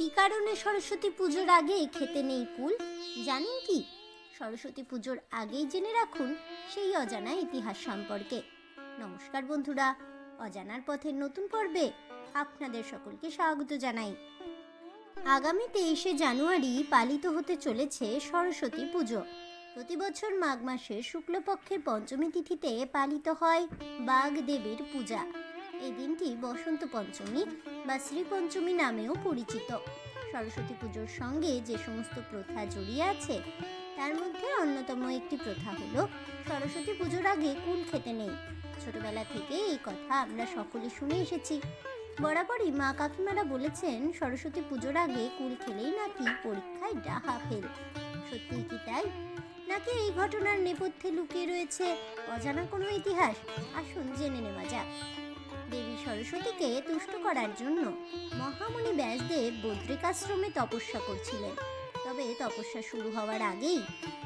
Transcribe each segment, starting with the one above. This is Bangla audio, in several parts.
কি কারণে সরস্বতী পুজোর আগে খেতে নেই কুল? জানেন কি? সরস্বতী পুজোর আগেই জেনে রাখুন সেই অজানা ইতিহাস সম্পর্কে। নমস্কার বন্ধুরা, অজানার পথের নতুন পর্বে আপনাদের সকলকে স্বাগত জানাই। আগামী তেইশে জানুয়ারি পালিত হতে চলেছে সরস্বতী পুজো। প্রতি বছর মাঘ মাসের শুক্লপক্ষের পঞ্চমী তিথিতে পালিত হয় বাঘ দেবীর পূজা। এই দিনটি বসন্ত পঞ্চমী বা শ্রী পঞ্চমী নামেও পরিচিত। সরস্বতী পুজোর সঙ্গে যে সমস্ত প্রথা জড়িয়ে আছে, তার মধ্যে অন্যতম একটি প্রথা হলো, সরস্বতী পুজোর আগে কুল খেতে নেই। ছোটবেলা থেকে এই কথা আমরা সকলে শুনে এসেছি। বরাবরই মা কাকিমারা বলেছেন, সরস্বতী পুজোর আগে কুল খেলেই নাকি পরীক্ষায় ডাহা ফেল। সত্যিই কি তাই? নাকি এই ঘটনার নেপথ্যে লুকিয়ে রয়েছে অজানা কোনো ইতিহাস? আসুন জেনে নেওয়া যাক। সরস্বতীকে তুষ্ট করার জন্য মহামুনি ব্যাসদেব বদ্রিক আশ্রমে তপস্যা করছিলেন। তবে তপস্যা শুরু হওয়ার আগেই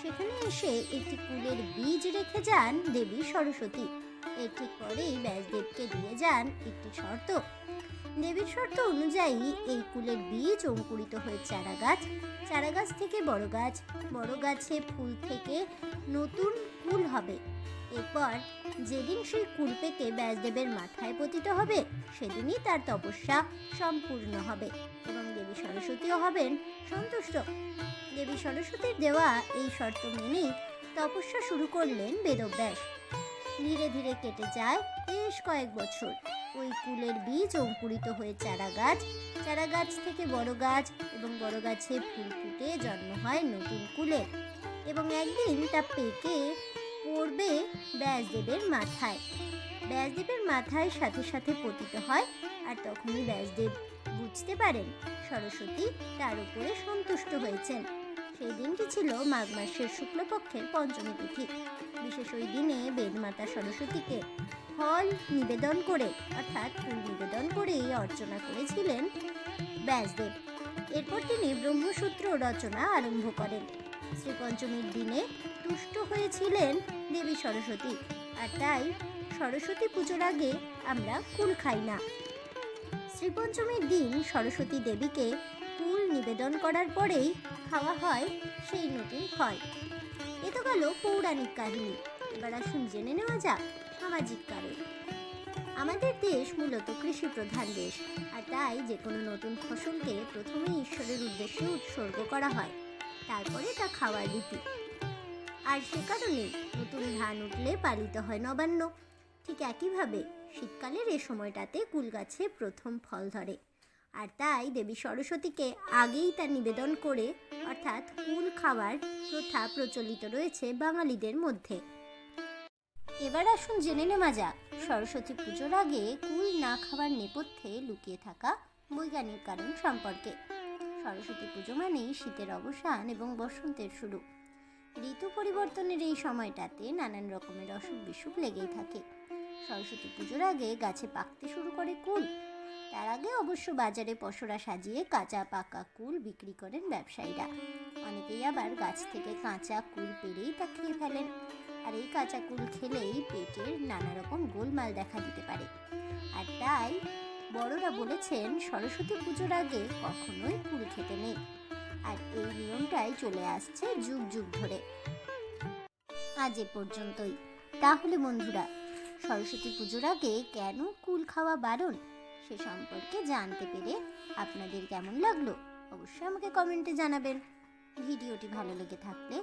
সেখানে এসে একটি কুলের বীজ রেখে যান দেবী সরস্বতী। এর ঠিক পরেই ব্যাসদেবকে দিয়ে যান একটি শর্ত। দেবীর শর্ত অনুযায়ী এই কুলের বীজ অঙ্কুরিত হয়ে চারা গাছ চারা গাছ থেকে বড় গাছ, বড় গাছে ফুল থেকে নতুন কুল হবে। এরপর যেদিন সেই কুল পেকে ব্যাসদেবের মাথায় পতিত হবে, সেদিনই তার তপস্যা সম্পূর্ণ হবে এবং দেবী সরস্বতীও হবেন সন্তুষ্ট। দেবী সরস্বতীর দেওয়া এই শর্ত মেনেই তপস্যা শুরু করলেন বেদব্যাস। ধীরে ধীরে কেটে যায় বেশ কয়েক বছর। ওই কুলের বীজ অঙ্কুরিত হয়ে চারা গাছ চারা গাছ থেকে বড় গাছ এবং বড় গাছে ফুল ফুটে জন্ম হয় নতুন কুলের। এবং একদিন তা পেকে পড়বে ব্যাসদেবের মাথায়। ব্যাসদেবের মাথায় সাথে সাথে পতিত হয় আর তখনই ব্যাসদেব বুঝতে পারেন সরস্বতী তার উপরে সন্তুষ্ট হয়েছেন। সেই দিনটি ছিল মাঘ মাসের শুক্লপক্ষের পঞ্চমী তিথি। বিশেষ ওই দিনে বেদমাতা সরস্বতীকে ফল নিবেদন করে, অর্থাৎ ফুল নিবেদন করেই অর্চনা করেছিলেন ব্যাসদেব। এরপর তিনি ব্রহ্মসূত্র রচনা আরম্ভ করেন। শ্রীপঞ্চমীর দিনে তুষ্ট হয়েছিলেন দেবী সরস্বতী, আর তাই সরস্বতী পুজোর আগে আমরা কুল খাই না। শ্রীপঞ্চমীর দিন সরস্বতী দেবীকে কুল নিবেদন করার পরেই খাওয়া হয় সেই নতুন ফল। এ তো গেল পৌরাণিক কাহিনী। এবার আসুন জেনে নেওয়া যাক সামাজিক কারণ আমাদের দেশ মূলত কৃষি প্রধান দেশ, আর তাই যে কোনো নতুন ফসলকে প্রথমে ঈশ্বরের উদ্দেশ্যে উৎসর্গ করা হয়, তারপরে তা খাওয়ার রীতি। আর সে কারণে নতুন ধান উঠলে পালিত হয় নবান্ন। ঠিক একইভাবে শীতকালের এ সময়টাতে কুল গাছে প্রথম ফল ধরে, আর তাই দেবী সরস্বতীকে আগেই তা নিবেদন করে, অর্থাৎ কুল খাওয়ার প্রথা প্রচলিত রয়েছে বাঙালিদের মধ্যে। এবার আসুন জেনে নেওয়া যাক। সরস্বতী পুজোর আগে কুল না খাওয়ার নেপথ্যে লুকিয়ে থাকা বৈজ্ঞানিক কারণ সম্পর্কে। সরস্বতী পুজো মানেই শীতের অবসান এবং বসন্তের শুরু। ঋতু পরিবর্তনের এই সময়টাতে নানান রকমের অসুখ বিসুখ লেগেই থাকে। সরস্বতী পুজোর আগে গাছে পাকতে শুরু করে কুল। তার আগে অবশ্য বাজারে পসরা সাজিয়ে কাঁচা পাকা কুল বিক্রি করেন ব্যবসায়ীরা। অনেকেই আবার গাছ থেকে কাঁচা কুল পেরেই তা খেয়ে ফেলেন। আর এই কাঁচা কুল খেলেই পেটের নানা রকম গোলমাল দেখা দিতে পারে। আর তাই বড়রা বলেছেন, সরস্বতী পুজোর আগে কখনোই কুল খেতে নেই। আর এই নিয়মটাই চলে আসছে যুগ যুগ ধরে। আজ এ পর্যন্তই। তাহলে বন্ধুরা, সরস্বতী পুজোর আগে কেন কুল খাওয়া বারণ? সে সম্পর্কে জানতে পেরে আপনাদের কেমন লাগল, অবশ্যই আমাকে কমেন্টে জানাবেন। ভিডিওটি ভালো লেগে থাকলে